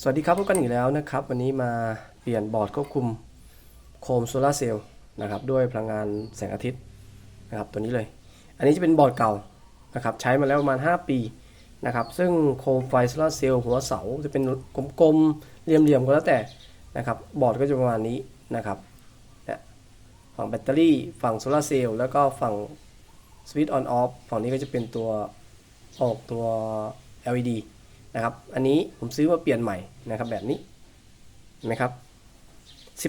สวัสดีครับพบกันอีกแล้วนะครับ วันนี้มาเปลี่ยนบอร์ดควบคุมโคมโซลาร์เซลล์นะครับด้วยพลังงานแสงอาทิตย์นะครับตัวนี้เลย อันนี้จะเป็นบอร์ดเก่านะครับใช้มาแล้วประมาณ 5 ปีนะครับซึ่งโคมไฟโซลาร์เซลล์หัวเสาจะเป็นกลมๆเหลี่ยมๆก็แล้วแต่นะครับบอร์ดก็จะประมาณนี้นะครับฝั่งแบตเตอรี่ฝั่งโซลาร์เซลล์แล้วก็ฝั่งสวิตช์ออนออฟฝั่งนี้ก็จะเป็นตัวออกตัว LED นะครับ อันนี้ผมซื้อมาเปลี่ยนใหม่นะครับแบบนี้เห็นไหมครับ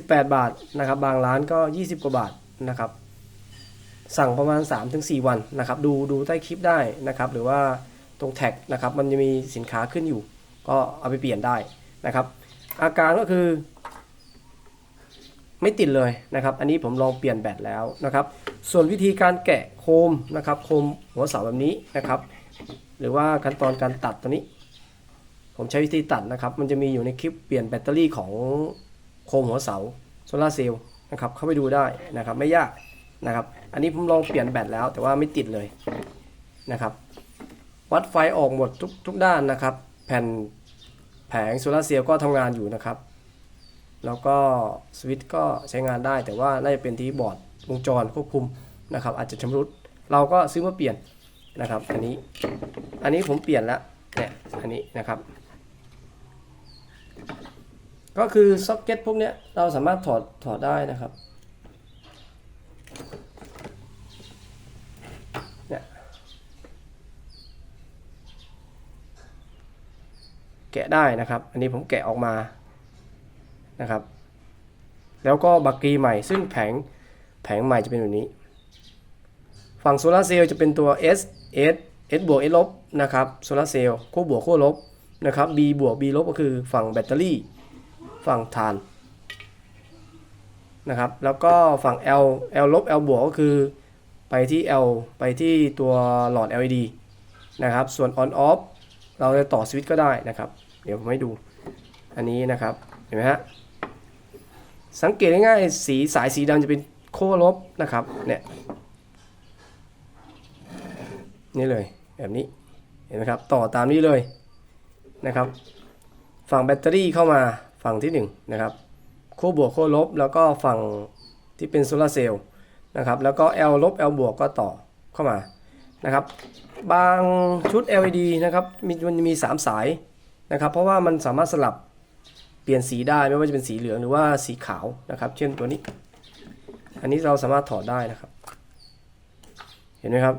18 บาทนะครับ บางร้านก็ 20 กว่าบาทนะครับ สั่งประมาณ 3-4 วันนะครับ ดูดูใต้คลิปได้นะครับ หรือว่าตรงแท็กนะครับ มันจะมีสินค้าขึ้นอยู่ ก็เอาไปเปลี่ยนได้นะครับ อาการก็คือ ไม่ติดเลยนะครับ อันนี้ผมลองเปลี่ยนแบตแล้วนะครับ ส่วนวิธีการแกะโคมนะครับ โคมหัวเสาแบบนี้นะครับ หรือว่าขั้นตอนการตัดตัวนี้ ผมใช้วิธีตัดนะครับ มันจะมีอยู่ในคลิปเปลี่ยนแบตเตอรี่ของโคมหัวเสาโซลาเซลล์นะครับ เข้าไปดูได้นะครับ ไม่ยากนะครับ อันนี้ผมลองเปลี่ยนแบตแล้วแต่ว่าไม่ติดเลยนะครับ วัดไฟออกหมดทุกทุกด้านนะครับ แผ่นแผงโซลาเซลล์ก็ทำงานอยู่นะครับ แล้วก็สวิตช์ก็ใช้งานได้ แต่ว่าน่าจะเป็นที่บอร์ดวงจรควบคุมนะครับ อาจจะชำรุด เราก็ซื้อมาเปลี่ยนนะครับ อันนี้ อันนี้ผมเปลี่ยนแล้วเนี่ยอันนี้นะครับ ก็คือซ็อกเก็ตพวกเนี้ยเราสามารถถอดถอดได้นะครับเนี่ยแกะได้นะครับ อันนี้ผมแกะออกมานะครับ แล้วก็บักกีใหม่ซึ่งแผงแผงใหม่จะเป็นแบบนี้ ฝั่งโซลาร์เซลล์จะเป็นตัว S S S บวก S ลบนะครับโซลาร์เซลล์ขั้วบวกขั้วลบ นะครับ B บวก B ลบก็คือฝั่งแบตเตอรี่ ฝั่งฐานนะครับ แล้วก็ฝั่ง L L ลบ L บวกก็คือไปที่ L ไปที่ตัวหลอด LED นะครับ ส่วน on off เราจะต่อสวิตช์ก็ได้นะครับ เดี๋ยวผมให้ดู อันนี้นะครับ เห็นไหมฮะ สังเกตง่ายๆ สีสายสีดำจะเป็นขั้วลบนะครับ เนี่ย นี่เลย แบบนี้ เห็นไหมครับ ต่อตามนี้เลย นะครับ ฝั่งแบตเตอรี่เข้ามาฝั่งที่ 1นงนะครับขั้วบวกขั้วลบ แล้วก็ฝั่งที่เป็นโซลาเซลล์นะครับ แล้วก็ L ลบ L บวกก็ต่อเข้ามานะครับ บางชุด LED นะครับมีมันมี 3 สายนะครับ เพราะว่ามันสามารถสลับเปลี่ยนสีได้ไม่ว่าจะเป็นสีเหลืองหรือว่าสีขาวนะครับ เช่นตัวนี้ อันนี้เราสามารถถอดได้นะครับ เห็นไหมครับ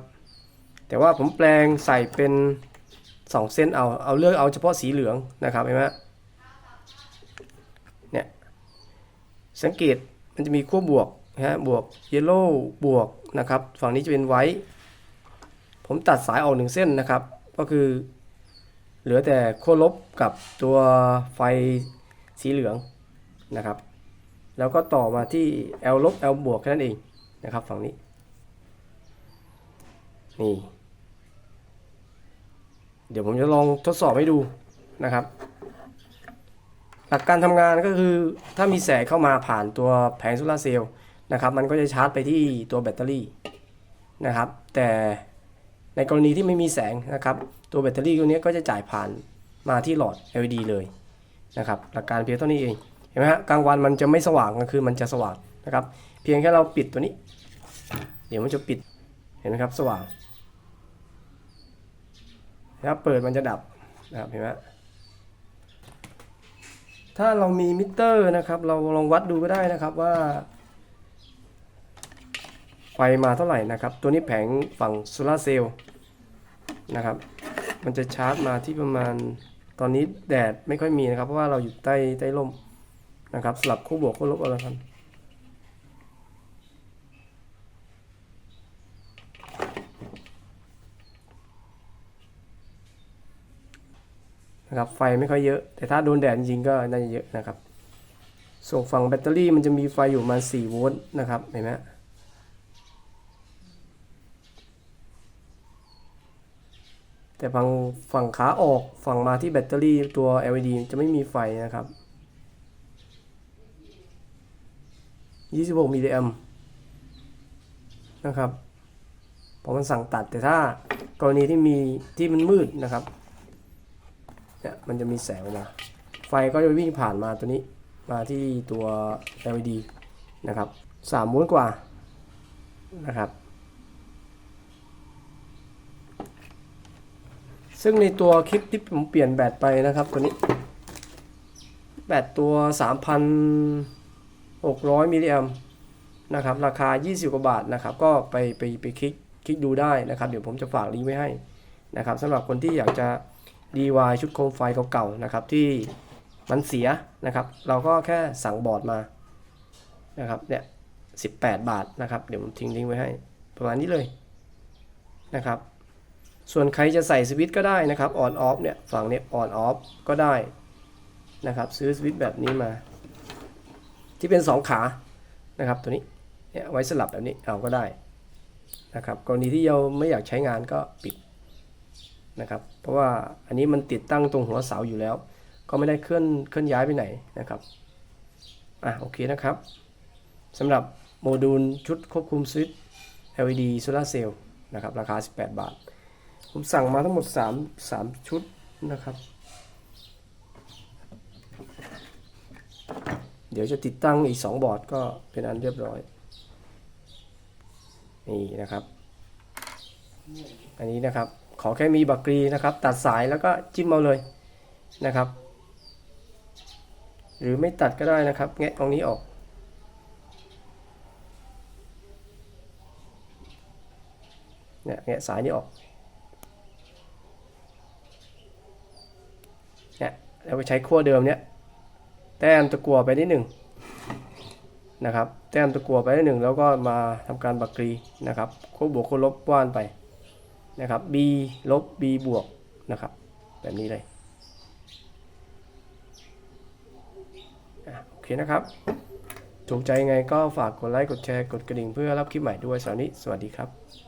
แต่ว่าผมแปลงใส่เป็น 2เส้นเอา เอาเลือกเอาเฉพาะสีเหลืองนะครับเห็นไหมเนี่ยสังเกตมันจะมีขั้วบวกนะฮะบวกเยลโล่บวกนะครับ ฝั่งนี้จะเป็นไวท์ผมตัดสายออกหนึ่งเส้นนะครับ ก็คือเหลือแต่ขั้วลบกับตัวไฟสีเหลืองนะครับ แล้วก็ต่อมาที่ L ลบ L บวกแค่นั้นเองนะครับฝั่งนี้ นี่ เดี๋ยวผมจะลองทดสอบให้ดูนะครับ หลักการทำงานก็คือถ้ามีแสงเข้ามาผ่านตัวแผงโซลาร์เซลล์นะครับ มันก็จะชาร์จไปที่ตัวแบตเตอรี่นะครับ แต่ในกรณีที่ไม่มีแสงนะครับ ตัวแบตเตอรี่ตัวนี้ก็จะจ่ายผ่านมาที่หลอด LED เลยนะครับ หลักการเพียงเท่านี้เองเห็นไหมฮะกลางวันมันจะไม่สว่างกลางคืนมันจะสว่างนะครับ เพียงแค่เราปิดตัวนี้ เดี๋ยวมันจะปิดเห็นไหมครับสว่าง นะครับเปิดมันจะดับนะครับเห็นไหมถ้าเรามีมิเตอร์นะครับ เราลองวัดดูก็ได้นะครับว่า ไฟมาเท่าไหร่นะครับ ตัวนี้แผงฝั่งโซลาเซลล์นะครับ มันจะชาร์จมาที่ประมาณตอนนี้แดดไม่ค่อยมีนะครับ เพราะว่าเราอยู่ใต้ใต้ร่มนะครับสลับคู่บวกคู่ลบเอาละครับ นะครับไฟไม่ค่อยเยอะ แต่ถ้าโดนแดดจริงก็น่าจะเยอะนะครับ ส่วนฝั่งแบตเตอรี่มันจะมีไฟอยู่ประมาณ4โวลต์นะครับเห็นไหมแต่ฝั่งฝั่งขาออกฝั่งมาที่แบตเตอรี่ตัว LED จะไม่มีไฟนะครับ 26มิลลิแอมนะครับเพราะมันสั่งตัดแต่ถ้ากรณีที่มีที่มันมืดนะครับ เนี่ยมันจะมีแสงออกมา ไฟก็จะวิ่งผ่านมาตัวนี้มาที่ตัว LED นะครับสามม้วนกว่านะครับ ซึ่งในตัวคลิปที่ผมเปลี่ยนแบตไปนะครับตัวนี้ แบตตัว 3,600 มิลลิแอมนะครับ ราคา 20 กว่าบาทนะครับ ก็ไปไปไปคลิกคลิกดูได้นะครับ เดี๋ยวผมจะฝากลิงก์ไว้ให้นะครับสำหรับคนที่อยากจะ DIY ชุดโคมไฟเก่าๆนะครับที่มันเสียนะครับ เราก็แค่สั่งบอร์ดมานะครับเนี่ย18บาทนะครับ เดี๋ยวผมทิ้งลิงไว้ให้ ประมาณนี้เลยนะครับ ส่วนใครจะใส่สวิตช์ก็ได้นะครับ on off เนี่ยฝั่งนี้ on off ก็ได้นะครับซื้อสวิตช์แบบนี้มา ที่เป็น 2 ขานะครับตัวนี้เนี่ยไว้สลับแบบนี้เอาก็ได้นะครับกรณีที่เราไม่อยากใช้งานก็ปิด นะครับ เพราะว่าอันนี้มันติดตั้งตรงหัวเสาอยู่แล้ว ก็ไม่ได้เคลื่อนเคลื่อนย้ายไปไหนนะครับอะโอเคนะครับสำหรับโมดูลชุดควบคุมสวิตช์ LED Solar Cell นะครับราคา 18 บาท ผมสั่งมาทั้งหมด 3 3 ชุดนะครับ เดี๋ยวจะติดตั้งอีก 2 บอร์ดก็เป็นอันเรียบร้อย นี่นะครับ อันนี้นะครับ ขอแค่มีบักกรีนะครับ ตัดสายแล้วก็จิ้มเอาเลยนะครับ หรือไม่ตัดก็ได้นะครับ แงะตรงนี้ออก เนี่ยแงะสายนี้ออกเนี่ยแล้วไปใช้ขั้วเดิมเนี่ยแต้มตะกัวไปนิดหนึ่งนะครับ แต้มตะกัวไปนิดหนึ่งแล้วก็มาทำการบักกรีนะครับโคบวกโคลบว่านไป นะครับ b ลบ b บวกนะครับ แบบนี้เลยโอเคนะครับ ถูกใจยังไงก็ฝากกดไลค์ กดแชร์ กดกระดิ่งเพื่อรับคลิปใหม่ด้วยสำหรับวันนี้สวัสดีครับ